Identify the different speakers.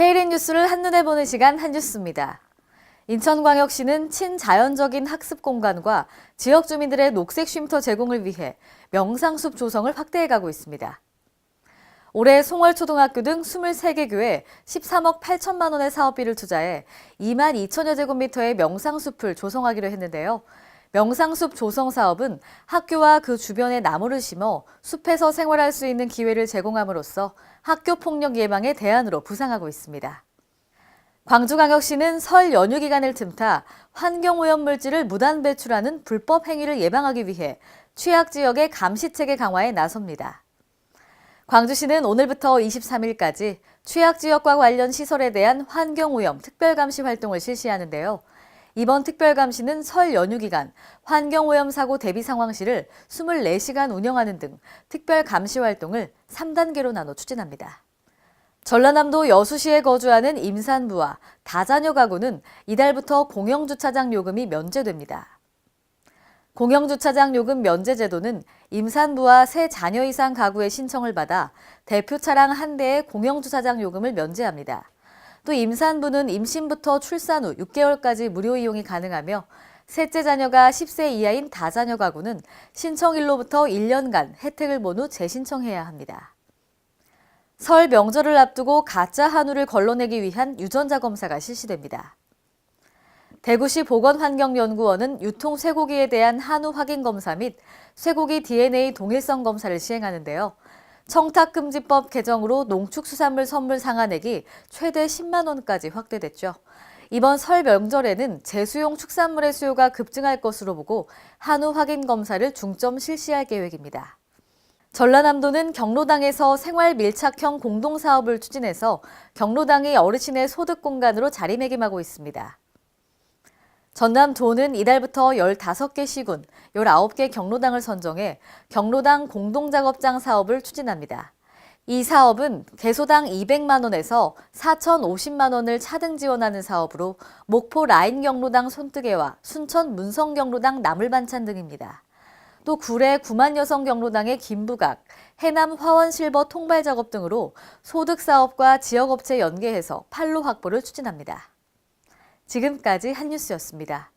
Speaker 1: 뉴스를 한눈에 보는 시간 한뉴스입니다. 인천광역시는 친자연적인 학습 공간과 지역 주민들의 녹색 쉼터 제공을 위해 명상숲 조성을 확대해가고 있습니다. 올해 송월초등학교 등 23개 교에 13억 8천만 원의 사업비를 투자해 2만 2천여 제곱미터의 명상숲을 조성하기로 했는데요. 명상숲 조성 사업은 학교와 그 주변에 나무를 심어 숲에서 생활할 수 있는 기회를 제공함으로써 학교 폭력 예방의 대안으로 부상하고 있습니다. 광주광역시는 설 연휴 기간을 틈타 환경오염 물질을 무단 배출하는 불법 행위를 예방하기 위해 취약 지역의 감시 체계 강화에 나섭니다. 광주시는 오늘부터 23일까지 취약 지역과 관련 시설에 대한 환경오염 특별감시 활동을 실시하는데요. 이번 특별감시는 설 연휴 기간 환경오염 사고 대비 상황실을 24시간 운영하는 등 특별감시 활동을 3단계로 나눠 추진합니다. 전라남도 여수시에 거주하는 임산부와 다자녀 가구는 이달부터 공영주차장 요금이 면제됩니다. 공영주차장 요금 면제 제도는 임산부와 세 자녀 이상 가구의 신청을 받아 대표 차량 한 대의 공영주차장 요금을 면제합니다. 또 임산부는 임신부터 출산 후 6개월까지 무료 이용이 가능하며 셋째 자녀가 10세 이하인 다자녀 가구는 신청일로부터 1년간 혜택을 본 후 재신청해야 합니다. 설 명절을 앞두고 가짜 한우를 걸러내기 위한 유전자 검사가 실시됩니다. 대구시 보건환경연구원은 유통 쇠고기에 대한 한우 확인 검사 및 쇠고기 DNA 동일성 검사를 시행하는데요. 청탁금지법 개정으로 농축수산물 선물 상한액이 최대 10만 원까지 확대됐죠. 이번 설 명절에는 제수용 축산물의 수요가 급증할 것으로 보고 한우 확인 검사를 중점 실시할 계획입니다. 전라남도는 경로당에서 생활 밀착형 공동사업을 추진해서 경로당이 어르신의 소득 공간으로 자리매김하고 있습니다. 전남 도는 이달부터 15개 시군, 19개 경로당을 선정해 경로당 공동작업장 사업을 추진합니다. 이 사업은 개소당 200만 원에서 4,050만 원을 차등 지원하는 사업으로 목포 라인 경로당 손뜨개와 순천 문성 경로당 나물반찬 등입니다. 또 구례 구만 여성 경로당의 김부각, 해남 화원 실버 통발 작업 등으로 소득 사업과 지역 업체 연계해서 판로 확보를 추진합니다. 지금까지 한뉴스였습니다.